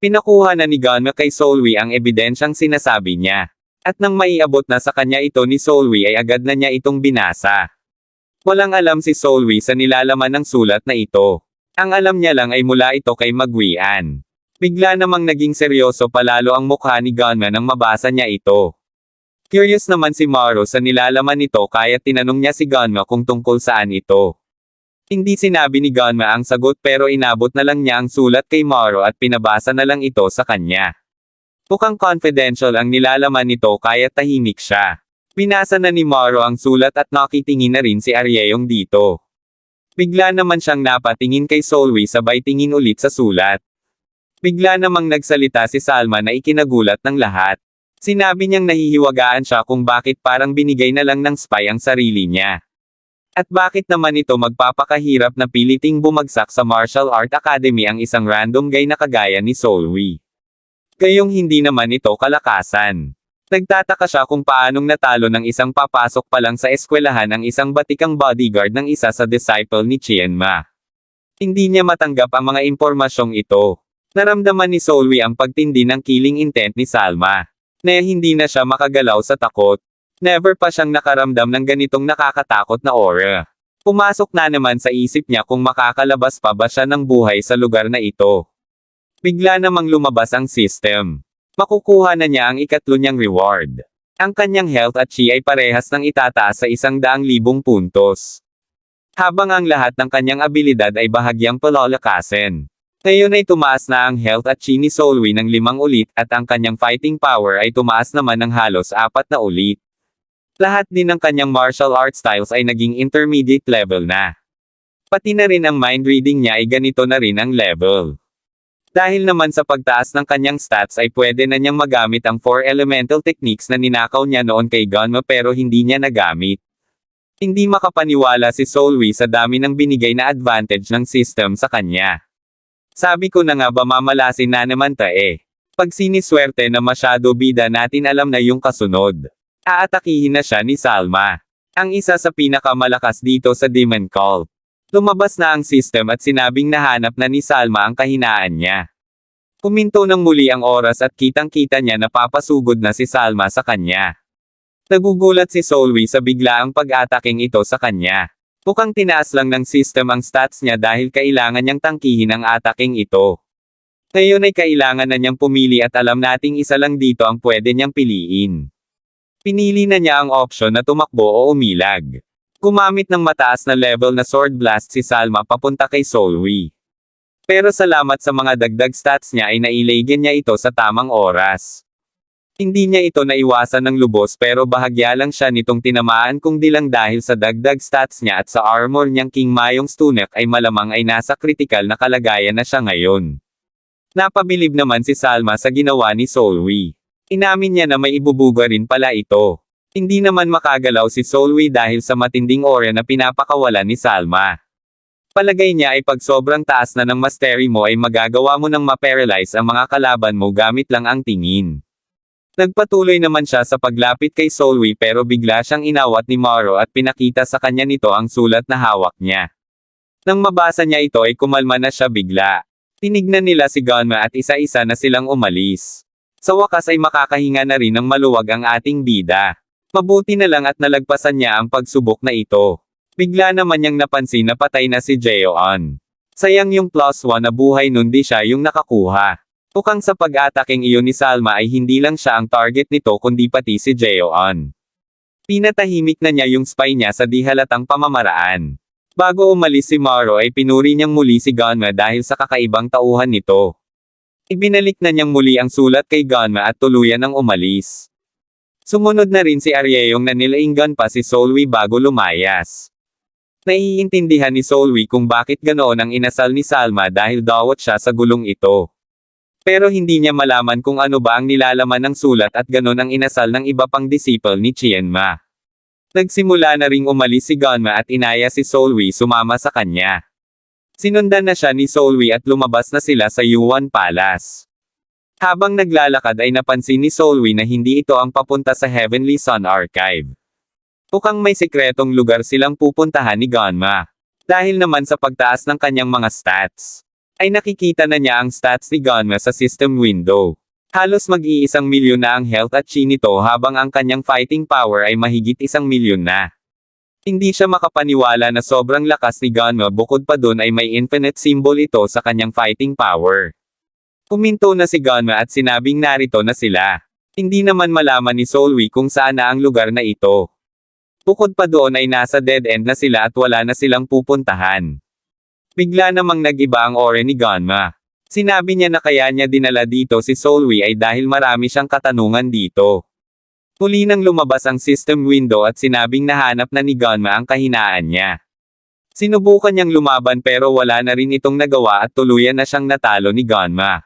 Pinakuha na ni Gunma kay Solwi ang ebidensyang sinasabi niya. At nang maiabot na sa kanya ito ni Solwi ay agad na niya itong binasa. Walang alam si Solwi sa nilalaman ng sulat na ito. Ang alam niya lang ay mula ito kay Magwian. Bigla namang naging seryoso palalo ang mukha ni Gunma nang mabasa niya ito. Curious naman si Maro sa nilalaman nito kaya tinanong niya si Gunma kung tungkol saan ito. Hindi sinabi ni Gunma ang sagot pero inabot na lang niya ang sulat kay Maro at pinabasa na lang ito sa kanya. Mukhang confidential ang nilalaman nito kaya tahimik siya. Binasa na ni Maro ang sulat at nakitingin na rin si Aryeyong dito. Bigla naman siyang napatingin kay Solwi sabay tingin ulit sa sulat. Bigla namang nagsalita si Salma na ikinagulat ng lahat. Sinabi niyang nahihiwagaan siya kung bakit parang binigay na lang ng spy ang sarili niya. At bakit naman ito magpapakahirap na piliting bumagsak sa Martial Art Academy ang isang random guy na kagaya ni Solwi. Gayong hindi naman ito kalakasan. Nagtataka siya kung paanong natalo ng isang papasok pa lang sa eskwelahan ang isang batikang bodyguard ng isa sa disciple ni Chienma. Hindi niya matanggap ang mga impormasyong ito. Naramdaman ni Solwi ang pagtindi ng killing intent ni Salma. Na hindi na siya makagalaw sa takot. Never pa siyang nakaramdam ng ganitong nakakatakot na aura. Pumasok na naman sa isip niya kung makakalabas pa ba siya ng buhay sa lugar na ito. Bigla namang lumabas ang system. Makukuha na niya ang ikatlo niyang reward. Ang kanyang health at chi ay parehas ng itataas sa isang daang libong puntos. Habang ang lahat ng kanyang abilidad ay bahagyang palolakasin. Ngayon ay tumaas na ang health at chi ni Solwi ng limang ulit at ang kanyang fighting power ay tumaas naman ng halos apat na ulit. Lahat din ng kanyang martial art styles ay naging intermediate level na. Pati na rin ang mind reading niya ay ganito na rin ang level. Dahil naman sa pagtaas ng kanyang stats ay pwede na niyang magamit ang 4 elemental techniques na ninakaw niya noon kay Gunma pero hindi niya nagamit. Hindi makapaniwala si Solwi sa dami ng binigay na advantage ng system sa kanya. Sabi ko na nga ba mamalasin na naman ta eh. Pag siniswerte na masyado bida natin alam na yung kasunod. Aatakihin na siya ni Salma. Ang isa sa pinakamalakas dito sa Demon Cult. Lumabas na ang system at sinabing nahanap na ni Salma ang kahinaan niya. Kuminto ng muli ang oras at kitang-kita niya na papasugod na si Salma sa kanya. Nagugulat si Solwi sa biglaang pag-ataking ito sa kanya. Mukhang tinaas lang ng system ang stats niya dahil kailangan niyang tangkihin ang ataking ito. Ngayon ay kailangan na niyang pumili at alam nating isa lang dito ang pwede niyang piliin. Pinili na niya ang option na tumakbo o umilag. Gumamit ng mataas na level na sword blast si Salma papunta kay Solwi. Pero salamat sa mga dagdag stats niya ay nailagan niya ito sa tamang oras. Hindi niya ito naiwasan ng lubos pero bahagya lang siya nitong tinamaan kung di lang dahil sa dagdag stats niya at sa armor niyang King Mayong Stunek ay malamang ay nasa critical na kalagayan na siya ngayon. Napabilib naman si Salma sa ginawa ni Solwi. Inamin niya na may ibubuga rin pala ito. Hindi naman makagalaw si Solwi dahil sa matinding aura na pinapakawalan ni Salma. Palagay niya ay pag sobrang taas na ng mastery mo ay magagawa mo ng ma-paralyze ang mga kalaban mo gamit lang ang tingin. Nagpatuloy naman siya sa paglapit kay Solwi pero bigla siyang inawat ni Maro at pinakita sa kanya nito ang sulat na hawak niya. Nang mabasa niya ito ay kumalma na siya bigla. Tinignan nila si Gunma at isa-isa na silang umalis. Sa wakas ay makakahinga na rin ng maluwag ang ating bida. Mabuti na lang at nalagpasan niya ang pagsubok na ito. Bigla naman niyang napansin na patay na si Jeon. Sayang yung plus one na buhay nun di siya yung nakakuha. Mukhang sa pag-ataking iyon ni Salma ay hindi lang siya ang target nito kundi pati si Jeon. Pinatahimik na niya yung spy niya sa di halatang pamamaraan. Bago umalis si Maro ay pinuri niyang muli si Gunma dahil sa kakaibang tauhan nito. Ibinalik na niyang muli ang sulat kay Gunma at tuluyan ng umalis. Sumunod na rin si Aryeyong na nilainggan pa si Solwi bago lumayas. Naiintindihan ni Solwi kung bakit ganoon ang inasal ni Salma dahil dawat siya sa gulong ito. Pero hindi niya malaman kung ano ba ang nilalaman ng sulat at ganon ang inasal ng iba pang disciple ni Chienma. Nagsimula na ring umalis si Gunma at inaya si Solwi sumama sa kanya. Sinundan na siya ni Solwi at lumabas na sila sa Yuan Palace. Habang naglalakad ay napansin ni Solwi na hindi ito ang papunta sa Heavenly Sun Archive. Mukhang may sekretong lugar silang pupuntahan ni Gunma. Dahil naman sa pagtaas ng kanyang mga stats. ay nakikita na niya ang stats ni Gunma sa system window. Halos mag-iisang milyon na ang health at chi nito habang ang kanyang fighting power ay mahigit isang milyon na. Hindi siya makapaniwala na sobrang lakas ni Gunma bukod pa dun ay may infinite symbol ito sa kanyang fighting power. Kuminto na si Gunma at sinabing narito na sila. Hindi naman malaman ni Solwi kung saan na ang lugar na ito. Bukod pa doon ay nasa dead end na sila at wala na silang pupuntahan. Bigla namang nag-iba ang ore ni Gunma. Sinabi niya na kaya niya dinala dito si Solwi ay dahil marami siyang katanungan dito. Muli nang lumabas ang system window at sinabing nahanap na ni Gunma ang kahinaan niya. Sinubukan niyang lumaban pero wala na rin itong nagawa at tuluyan na siyang natalo ni Gunma.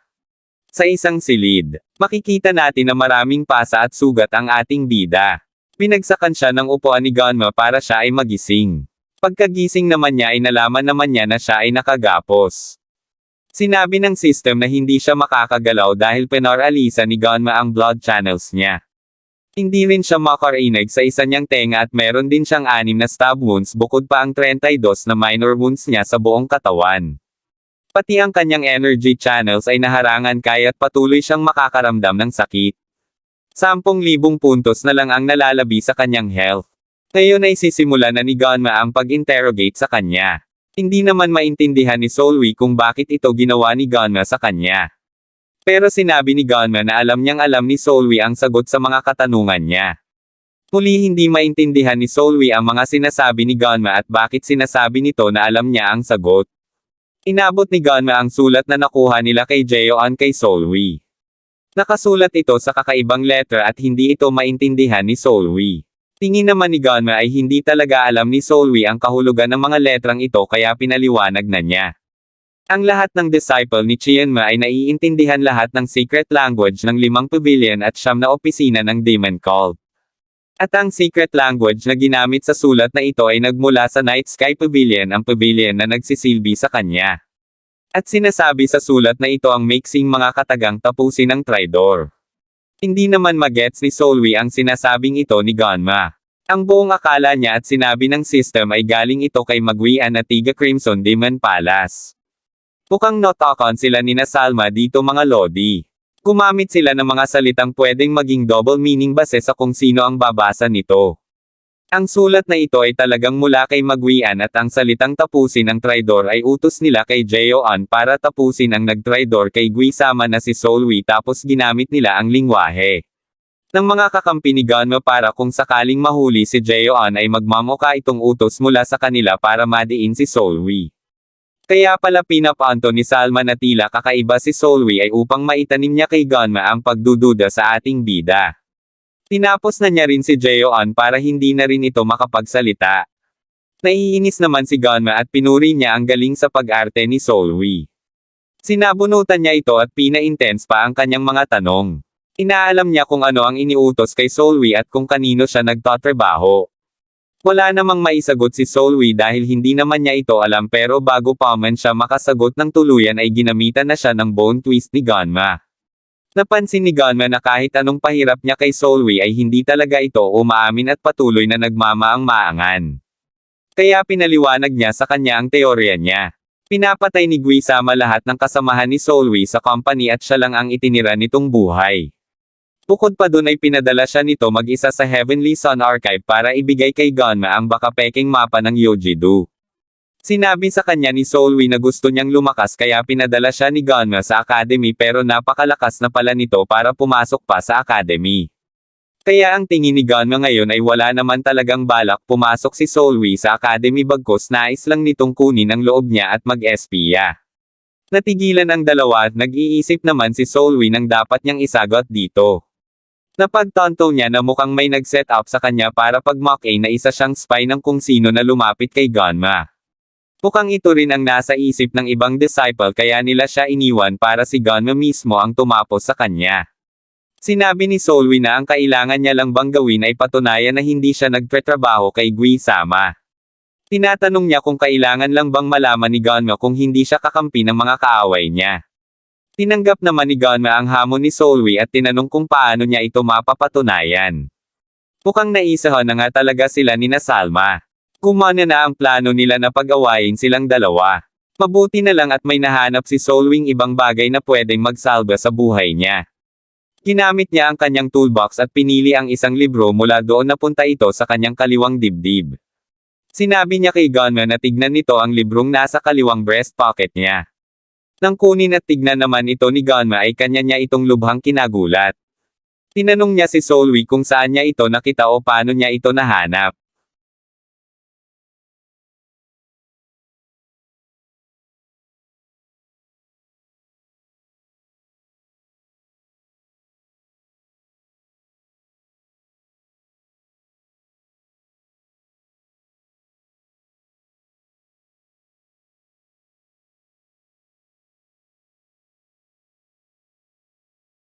Sa isang silid, makikita natin na maraming pasa at sugat ang ating bida. Pinagsakan siya ng upuan ni Gunma para siya ay magising. Pagkagising naman niya ay nalaman naman niya na siya ay nakagapos. Sinabi ng system na hindi siya makakagalaw dahil penaralisa ni Gunma ang blood channels niya. Hindi rin siya makarinig sa isa niyang tenga at meron din siyang anim na stab wounds bukod pa ang 32 na minor wounds niya sa buong katawan. Pati ang kanyang energy channels ay naharangan kaya't patuloy siyang makakaramdam ng sakit. 10,000 puntos na lang ang nalalabi sa kanyang health. Ngayon ay sisimula na ni Gunma ang pag-interrogate sa kanya. Hindi naman maintindihan ni Solwi kung bakit ito ginawa ni Gunma sa kanya. Pero sinabi ni Gunma na alam niyang alam ni Solwi ang sagot sa mga katanungan niya. Muli hindi maintindihan ni Solwi ang mga sinasabi ni Gunma at bakit sinasabi nito na alam niya ang sagot. Inabot ni Gunma ang sulat na nakuha nila kay Jeoan kay Solwi. Nakasulat ito sa kakaibang letter at hindi ito maintindihan ni Solwi. Tingin naman ni Gunma ay hindi talaga alam ni Solwi ang kahulugan ng mga letrang ito kaya pinaliwanag na niya. Ang lahat ng disciple ni Chienma ay naiintindihan lahat ng secret language ng limang pavilion at siyam na opisina ng Demon Cult. At ang secret language na ginamit sa sulat na ito ay nagmula sa Night Sky Pavilion ang pavilion na nagsisilbi sa kanya. At sinasabi sa sulat na ito ang mixing mga katagang tapusin ng Tridor. Hindi naman magets ni Solwi ang sinasabing ito ni Gunma. Ang buong akala niya at sinabi ng system ay galing ito kay Magwian na Tiga Crimson Demon Palace. Mukhang notakon sila ni Salma dito mga Lodi. Gumamit sila ng mga salitang pwedeng maging double meaning base sa kung sino ang babasa nito. Ang sulat na ito ay talagang mula kay Magwian at ang salitang tapusin ang tridor ay utos nila kay Jeoan para tapusin ang nagtridor kay Guisama na si Solwi tapos ginamit nila ang lingwahe ng mga kakampi ni Gunma para kung sakaling mahuli si Jeoan ay magmamuka itong utos mula sa kanila para madiin si Solwi. Kaya pala pinapaanto ni Salma na tila kakaiba si Solwi ay upang maitanim niya kay Gunma ang pagdududa sa ating bida. Tinapos na niya rin si Jeoan para hindi na rin ito makapagsalita. Naiinis naman si Gunma at pinuri niya ang galing sa pag-arte ni Solwi. Sinabunutan niya ito at pina-intense pa ang kanyang mga tanong. Inaalam niya kung ano ang iniutos kay Solwi at kung kanino siya nagtatrabaho. Wala namang maisagot si Solwi dahil hindi naman niya ito alam pero bago pa man siya makasagot ng tuluyan ay ginamitan na siya ng bone twist ni Gunma. Napansin ni Gunma na kahit anong pahirap niya kay Solwi ay hindi talaga ito umaamin at patuloy na nagmamaang-maangan. Kaya pinaliwanag niya sa kanya ang teorya niya. Pinapatay ni Guisama lahat ng kasamahan ni Solwi sa company at siya lang ang itinira nitong buhay. Bukod pa dun ay pinadala siya nito mag-isa sa Heavenly Sun Archive para ibigay kay Gunma ang baka peking mapa ng Yojido. Sinabi sa kanya ni Solwi na gusto niyang lumakas kaya pinadala siya ni Gunma sa academy pero napakalakas na pala nito para pumasok pa sa academy. Kaya ang tingin ni Gunma ngayon ay wala naman talagang balak pumasok si Solwi sa academy bagkos nais lang nitong kunin ang loob niya at mag-espiya. Natigilan ang dalawa at nag-iisip naman si Solwi ng dapat niyang isagot dito. Napagtanto niya na mukhang may nag-set up sa kanya para pag-mock-A na isa siyang spy ng kung sino na lumapit kay Gunma. Mukhang ito rin ang nasa isip ng ibang disciple kaya nila siya iniwan para si Gunma mismo ang tumapos sa kanya. Sinabi ni Solwi na ang kailangan niya lang bang gawin ay patunayan na hindi siya nagtratrabaho kay Gui Sama. Tinatanong niya kung kailangan lang bang malaman ni Gunma kung hindi siya kakampi ng mga kaaway niya. Tinanggap naman ni Gunma ang hamon ni Solwi at tinanong kung paano niya ito mapapatunayan. Mukhang naisahan na nga talaga sila ni na Salma. Kumana na ang plano nila na pag-awayin silang dalawa. Mabuti na lang at may nahanap si Solwing ibang bagay na pwedeng magsalba sa buhay niya. Ginamit niya ang kanyang toolbox at pinili ang isang libro mula doon napunta ito sa kanyang kaliwang dibdib. Sinabi niya kay Gunman na tignan nito ang librong nasa kaliwang breast pocket niya. Nang kunin at tignan naman ito ni Gunma ay kanya niya itong lubhang kinagulat. Tinanong niya si Solwi kung saan niya ito nakita o paano niya ito nahanap.